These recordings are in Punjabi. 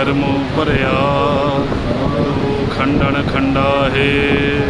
ਕਰਮੋ ਭਰਿਆ ਖੰਡਨ ਖੰਡਾ ਹੈ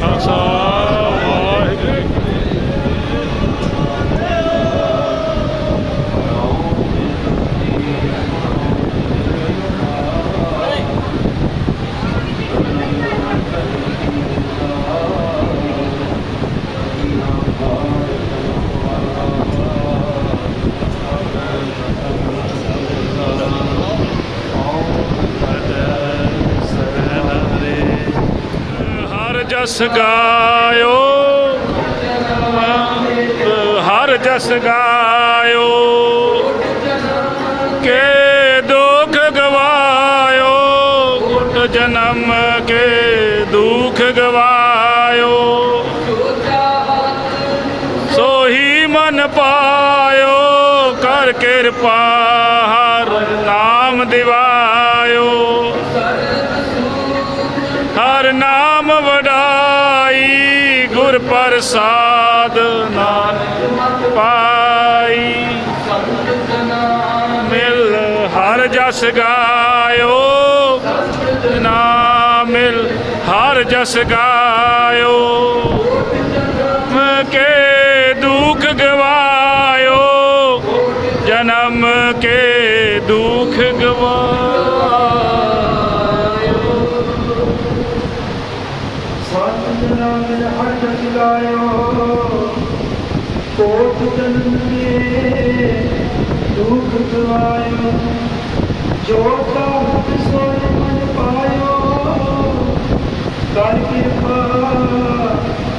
ਖਾਲਸਾ ਵਾਹਿਗੁਰੂ ਹਰ ਜਸ ਗਾਇਓ। ਹਰ ਜਸ ਗਾਇਓ। ਕੇ ਦੁਖ ਗਵਾਇਓ। ਗੁਟ ਜਨਮ ਕੇ ਦੁਖ ਗਵਾਇਓ। ਸੋਹੀ ਮਨ ਪਾਇਓ। ਕਰ ਕਿਰਪਾ ਹਰ ਨਾਮ ਦਿਵਾਇਓ। ਹਰ ਨਾਮ ਪ੍ਰਸਾਦ ਨਾਨਕ ਪਾਈ। ਮਿਲ ਹਰ ਜਸ ਗਾਇਓ। ਨਾ ਮਿਲ ਹਰ ਜਸ ਗਾਇਓ। ਕੇ ਦੁਖ ਗਵਾਇਓ। ਜਨਮ ਕੇ ਦੁਖ ਗਵਾ ਸਤਿ ਨਾਮ ਹਰ ਜਸ ਗਾਇਓ ਕੋਟ ਜਨਮੇ ਦੁਖ ਗਵਾਇਓ ਜੋ ਤਾ ਸੋਇ ਮਨ ਪਾਇਓ ਕਰ ਕਿਰਪਾ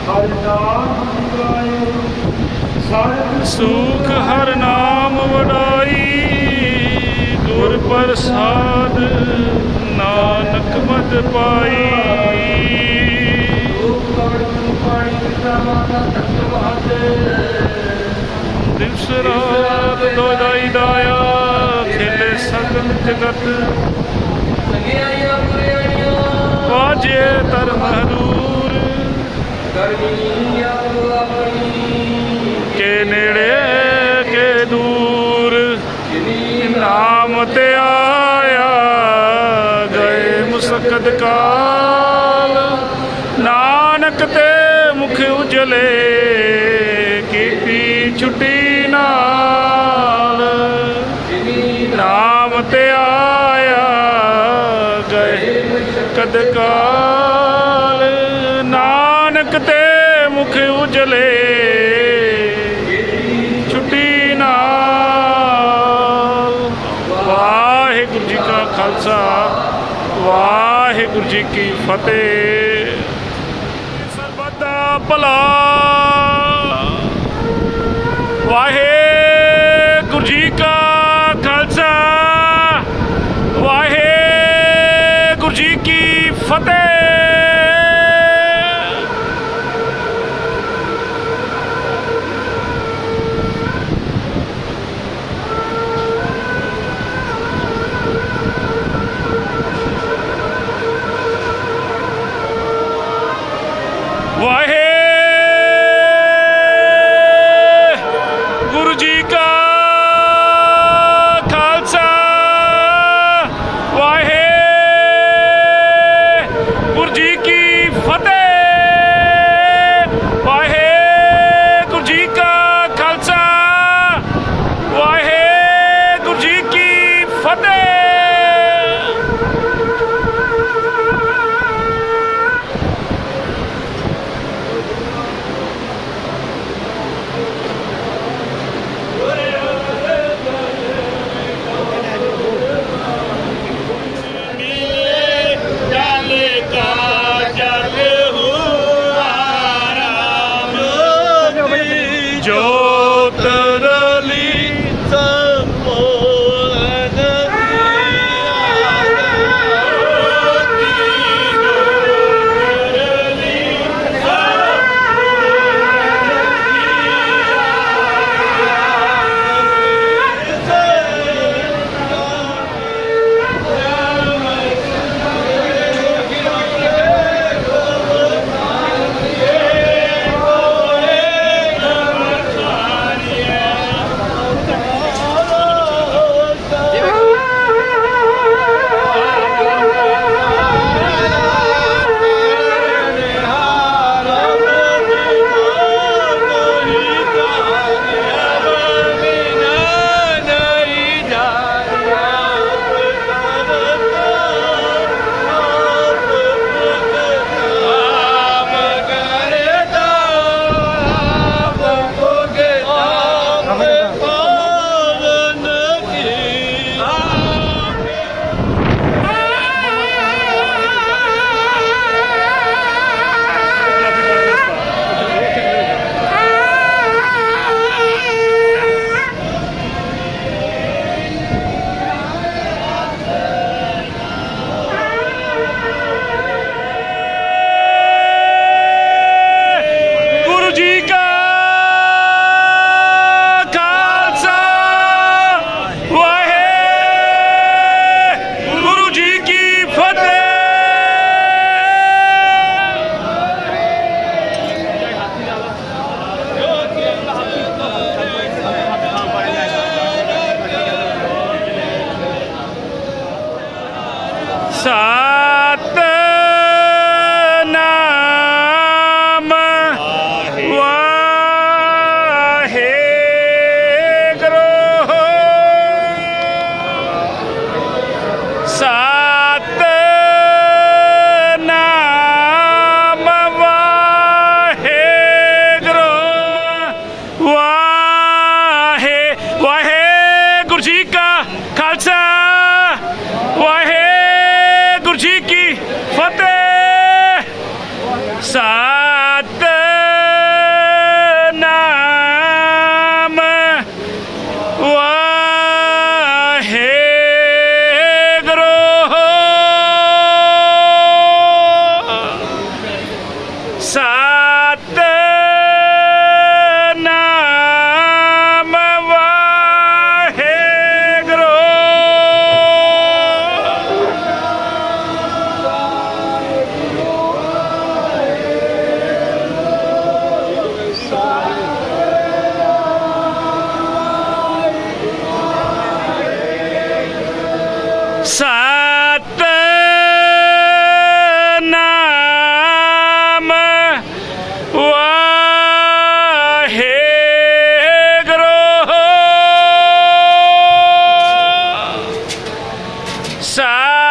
ਹਰ ਨਾਮ ਗਾਇਓ ਸਰਬ ਸੁਖ ਹਰ ਨਾਮ ਵਡਾਈ ਗੁਰ ਪ੍ਰਸਾਦ ਨਾਨਕ ਮਤ ਪਾਈ ਦਿਵਸ ਰਾਤ ਦੋਇ ਦਾਇਆ ਖੇਲੇ ਸਗਲ ਜਗਤ ਵਾਜੇ ਧਰਮ ਹਦੂਰ ਕੇ ਨੇੜੇ ਕੇ ਦੂਰ ਨਾਮ ਤੇ ਆਇਆ, ਗਏ ਮੁਸਕਦ ਕਾ ਛੁੱਟੀ ਨਾਲ ਨਾਮ ਤੇ ਆਇਆ ਗਏ ਕਦ ਕਾਲ। ਨਾਨਕ ਤੇ ਮੁਖ ਉਜਲੇ ਛੁੱਟੀ ਨਾਲ। ਵਾਹਿਗੁਰੂ ਜੀ ਕਾ ਖਾਲਸਾ, ਵਾਹਿਗੁਰੂ ਜੀ ਕੀ ਫਤਿਹ। ਸਰਬੱਤ ਦਾ ਭਲਾ ਵਾਹਿਗੁਰੂ Hatta ਵਾਹਿਗੁਰੂ